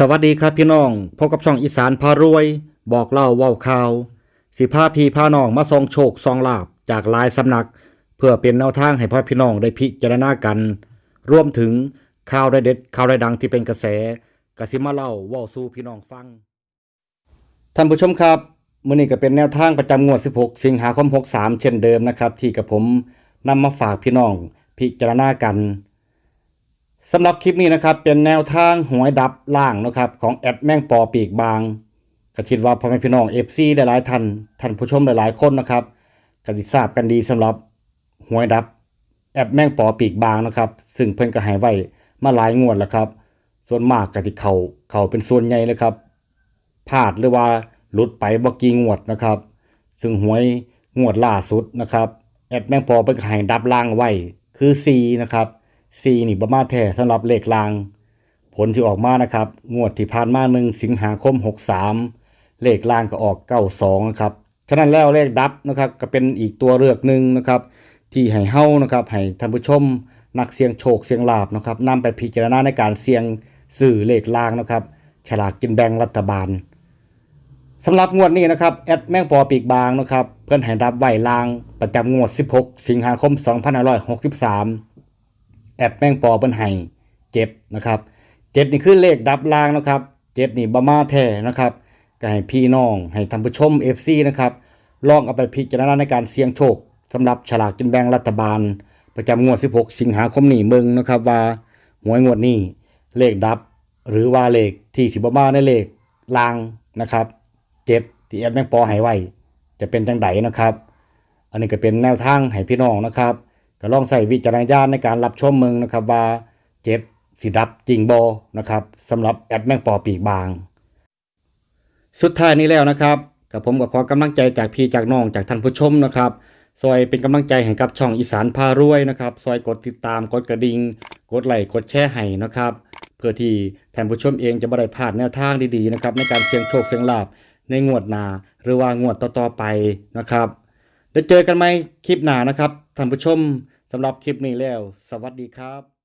สวัสดีครับพี่น้องพบกับช่องอีสานพารวย บอกเล่าว้าข่าว สิพาพีพาน้องมาส่องโชคส่องลาบจากหลายสำนัก เพื่อเป็นแนวทางให้พ่อพี่น้องได้พิจารณากัน รวมถึงข่าวได้เด็ดข่าวได้ดังที่เป็นกระแสกสิมาเล่าว้าสู่พี่น้องฟัง ท่านผู้ชมครับมื้อนี้ก็เป็นแนวทางประจำงวด 16 สิงหาคม 63 เช่นเดิมนะครับ ที่กับผมนำมาฝากพี่น้องพิจารณากัน สำหรับคลิปนี้นะครับเป็นแนวทางหวยดับล่างนะครับของแอดแม่งปอปีกบางก็คิดว่าพ่อแม่พี่น้องเอฟซีหลายๆท่านท่านผู้ชมหลายๆคนนะครับก็สิทราบกันดีสำหรับหวยดับแอดแม่งปอปีกบางนะครับ ซึ่งเพิ่นก็ให้ไว้มาหลายงวดแล้วครับ ส่วนมากก็สิเขาเขาเป็นส่วนใหญ่เลยครับพลาดหรือว่าหลุดไปบ่กี่งวดนะครับ ซึ่งหวยงวดล่าสุดนะครับแอดแมงปอเพิ่นก็ให้ดับล่างไว้คือ C นะครับ C นี่บ่มาแท้สำหรับเลขล่าง ผลที่ออกมานะครับ งวดที่ผ่านมา1สิงหาคม63เลขล่างก็ออก92นะครับฉะนั้นแล้วเลขดับนะครับก็เป็นอีกตัวเลือกหนึ่งนะครับ ที่ให้เฮ้านะครับให้ท่านผู้ชม นักเสี่ยงโชคเสี่ยงลาบนะครับนำไปพิจารณาในการเสี่ยงซื้อเลขล่างนะครับ ฉลากกินแบ่งรัฐบาลสำหรับงวดนี้นะครับแอดแมงปอปีกบางนะครับ เพื่อนให้รับไหวลางประจำงวด 16 สิงหาคม 2563 แอดแมงปอเพิ่นให้7นะครับ7นี่คือเลขดับล่างนะครับ7นี่บ่มาแท้นะครับก็ให้พี่น้องให้ท่านผู้ชม FC นะครับลองเอาไปพิจารณาในการเสี่ยงโชคสำหรับฉลากกินแบ่งรัฐบาล ประจำงวด 16 สิงหาคมนี้เบิ่งนะครับว่าหวยงวดนี้เลขดับ หรือว่าเลขที่สิบ่มาในเลขลางนะครับเจ็ดที่แอดแมงปอให้ไว้จะเป็นจังไดนะครับ อันนี้ก็เป็นแนวทางให้พี่น้องนะครับ ก็ลองใส่วิจารณญาณในการรับชมมึงนะครับว่าเจ็ดสิดับจริงบอนะครับสำหรับแอดแมงปอปีกบาง สุดท้ายนี้แล้วนะครับกับผมก็ขอกำลังใจจากพี่จากน้องจากท่านผู้ชมนะครับซอยเป็นกำลังใจให้กับช่องอีสานพารวยนะครับซอยกดติดตามกดกระดิ่งกดไลค์กดแชร์ให้นะครับ เพื่อที่ท่านผู้ชมเองจะไม่ได้พลาดแนวทางดีๆนะครับในการเสี่ยงโชคเสี่ยงลาบในงวดหน้าหรือว่างวดต่อๆไปนะครับ เดี๋ยวเจอกันไหมคลิปหน้านะครับท่านผู้ชมสำหรับคลิปนี้แล้ว สวัสดีครับ